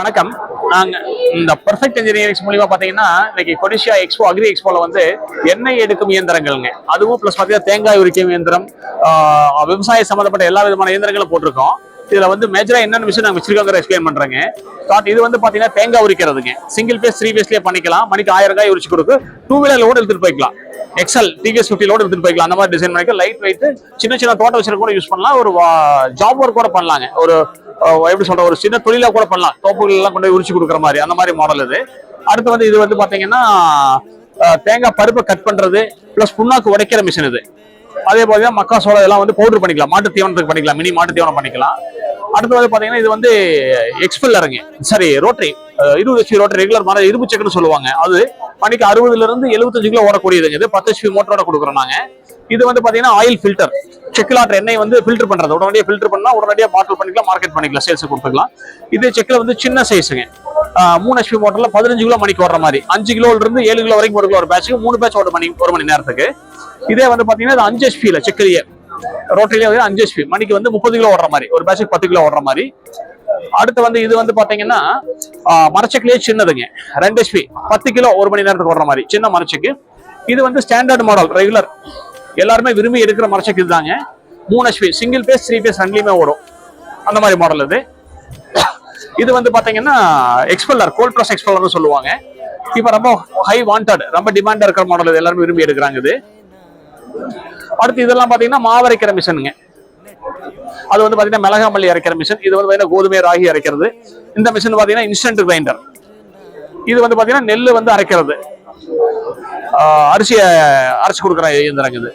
வணக்கம். நாங்கள் இந்த பெர்ஃபெக்ட் இன்ஜினியரிங்ஸ் மூலியமா பார்த்தீங்கன்னா இன்னைக்கு கொடிஷியா எக்ஸ்போ அக்ரி எக்ஸ்போவில் வந்து எண்ணெய் எடுக்கும் இயந்திரங்கள்ங்க. அதுவும் ப்ளஸ் பார்த்தீங்கன்னா தேங்காய் உரிக்கும் இயந்திரம் விவசாயம் சம்மந்தப்பட்ட எல்லா விதமான இயந்திரங்களும் போட்டிருக்கோம். இதில் வந்து மேஜராக என்னென்ன விஷயம் நாங்கள் வச்சிருக்கோங்கிற எக்ஸ்பிளைன் பண்ணுறங்க ஸ்டார்ட் இது வந்து பார்த்தீங்கன்னா தேங்காய் உரிக்கிறதுங்க. சிங்கிள் பேஸ் த்ரீ பேஸ்லேயே பண்ணிக்கலாம். மணிக்கு ஆயிரம் காய் உரிச்சு கொடுக்கு டூ வீலர் லோடு எடுத்துகிட்டு போய்க்கலாம். எக்ஸல் டிவிஎஸ் ஃபிஃப்டி லோடு எடுத்துட்டு போய்க்கலாம். அந்த மாதிரி டிசைன் பண்ணிக்க லைட் வெயிட் சின்ன சின்ன தோட்டம் வச்சிருக்க கூட யூஸ் பண்ணலாம். ஒரு ஜாப் ஒர்க் கூட பண்ணலாங்க. ஒரு எப்படி சொல்ற ஒரு சின்ன தொழிலா கூட பண்ணலாம். தோப்புகள் எல்லாம் கொண்டு போய் உரிச்சு கொடுக்குற மாதிரி அந்த மாதிரி மாடல் இது அடுத்து வந்து இது வந்து பாத்தீங்கன்னா தேங்காய் பருப்பை கட் பண்றது பிளஸ் புண்ணாக்கு உடைக்கிற மிஷின் இது. அதே போல மக்கா சோளம் இதெல்லாம் வந்து பவுடர் பண்ணிக்கலாம். மாட்டு தீவனத்துக்கு பண்ணிக்கலாம். மினி மாட்டு தீவனம் பண்ணிக்கலாம். அடுத்து வந்து பாத்தீங்கன்னா இது வந்து எக்ஸ்பெல் இறங்கு. சாரி ரோட்டரி இருபது ஹெச்பி ரோட்டரி ரெகுலர் மாதிரி இரும்பு செக்குன்னு சொல்லுவாங்க. அது மணிக்கு அறுபதுல இருந்து எழுபத்தஞ்சு கிலோ ஓடக்கூடியதுங்க. இது பத்து ஹெச்பி மோட்டரோட கொடுக்குறோம் நாங்க. இது வந்து பாத்தீங்கன்னா ஆயில் ஃபில்டர் செக்கில் ஆட்டுற எண்ணெய் வந்து ஃபில்டர் பண்றது. உடனடியாக ஃபில்டர் பண்ணா உடனடியாக பாட்டில் பண்ணிக்கலாம் மார்க்கெட் பண்ணிக்கலாம் சேல்ஸ் கொடுத்துக்கலாம். இது செக்கில் வந்து சின்ன சைஸுங்க மூணு ஹெச்பி மோட்டர்ல பதினஞ்சு கிலோ மணிக்கு ஓடுற மாதிரி. அஞ்சு கிலோல இருந்து ஏழு கிலோ வரைக்கும் ஒரு கிலோ ஒரு பேட்சுக்கு மூணு பேட்ச் ஒரு மணி ஒரு மணி நேரத்துக்கு. இதே வந்து பாத்தீங்கன்னா இது அஞ்சு ஹெச்பியில் செக்கிலேயே. ரோட்டரியிலே வந்து அஞ்சு ஹெச்பி மணிக்கு வந்து முப்பது கிலோ ஓடுற மாதிரி. ஒரு பேட்சுக்கு பத்து கிலோ ஓடுற மாதிரி. அடுத்து வந்து இது வந்து பாத்தீங்கன்னா மரச்சக்கிலேயே சின்னதுங்க. ரெண்டு ஹெச்பி பத்து கிலோ ஒரு மணி நேரத்துக்கு ஓடுற மாதிரி. சின்ன மரச்சக்கு. இது வந்து ஸ்டாண்டர்ட் மாடல் ரெகுலர் எல்லாருமே விரும்பி எடுக்கிற மரச்சக்கு இதுதாங்க. மூணு HP single phase three phase ரெண்டுலையுமே ஓடும். அந்த மாதிரி மாடல் இது. இது வந்து பாத்தீங்கன்னா எக்ஸ்பெல்லர் கோல்ட் ப்ரெஸ் எக்ஸ்பெல்லர்னு சொல்லுவாங்க. இப்போ ரொம்ப ஹை வாண்டட் ரொம்ப டிமாண்டா இருக்கிற மாடல் இது எல்லாருமே விரும்பி எடுக்கிறாங்க இது. அடுத்து இதெல்லாம் பாத்தீங்கன்னா மாவரைக்கிற மிஷினுங்க. அது வந்து பாத்தீங்கன்னா மிளகா மல்லி அரைக்கிற மிஷின் இது வந்து பாத்தீங்கன்னா கோதுமை ராகி அரைக்கிறது. இந்த மிஷின் பாத்தீங்கன்னா இன்ஸ்டன்ட் கிரைண்டர் இது வந்து பாத்தீங்கன்னா நெல் வந்து அரைக்கிறது. அரிசியை அரைச்சு கொடுக்குற இயந்திரங்க இது.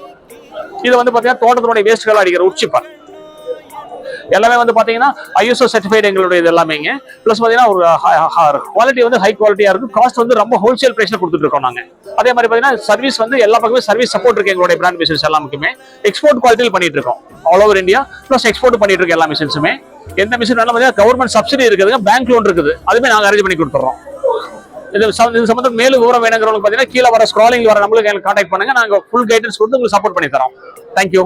இது வந்து பாத்தீங்கன்னா தோட்டத்தினுடைய வேஸ்ட்கள் அடிக்கிற உச்சிப்பர் எல்லாமே வந்து பார்த்தீங்கன்னா ஐஎஸ்ஓ சர்டிஃபைடு எங்களுடைய இது எல்லாமேங்க ப்ளஸ் பார்த்தீங்கன்னா ஒரு குவாலிட்டி வந்து ஹை குவாலிட்டியாக இருக்கும் காஸ்ட் வந்து ரொம்ப ஹோல்சேல் ப்ரைஸில் கொடுத்துட்டு இருக்கோம் நாங்கள் அதே மாதிரி பார்த்தீங்கன்னா சர்வீஸ் வந்து எல்லா பக்கமே சர்வீஸ் சப்போர்ட் இருக்கு எங்களுடைய பிராண்ட் மிஷின்ஸ் எல்லாமே எக்ஸ்போர்ட் குவாலிட்டியில் பண்ணிட்டு இருக்கோம். All over India plus export பண்ணிட்டு இருக்க எல்லா மிஷின்ஸுமே எந்த மிஷின் வேணாலும் பார்த்தீங்கன்னா கவர்மெண்ட் சப்சிடி இருக்குதுங்க பேங்க் லோன் இருக்குது. அதுமே நாங்கள் அரேஞ்ச் பண்ணி கொடுத்துறோம். இது இது சம்பந்தம் மேலும் விவரம் வேணுங்கிறவங்களுக்கு பார்த்தீங்கன்னா கீழே வர ஸ்க்ராலிங் வர நம்மளுக்கு கான்டாக்ட் பண்ணுங்க. நாங்கள் ஃபுல் கைடன்ஸ் கொடுத்து உங்களுக்கு சப்போர்ட் பண்ணி தரோம். தேங்க்யூ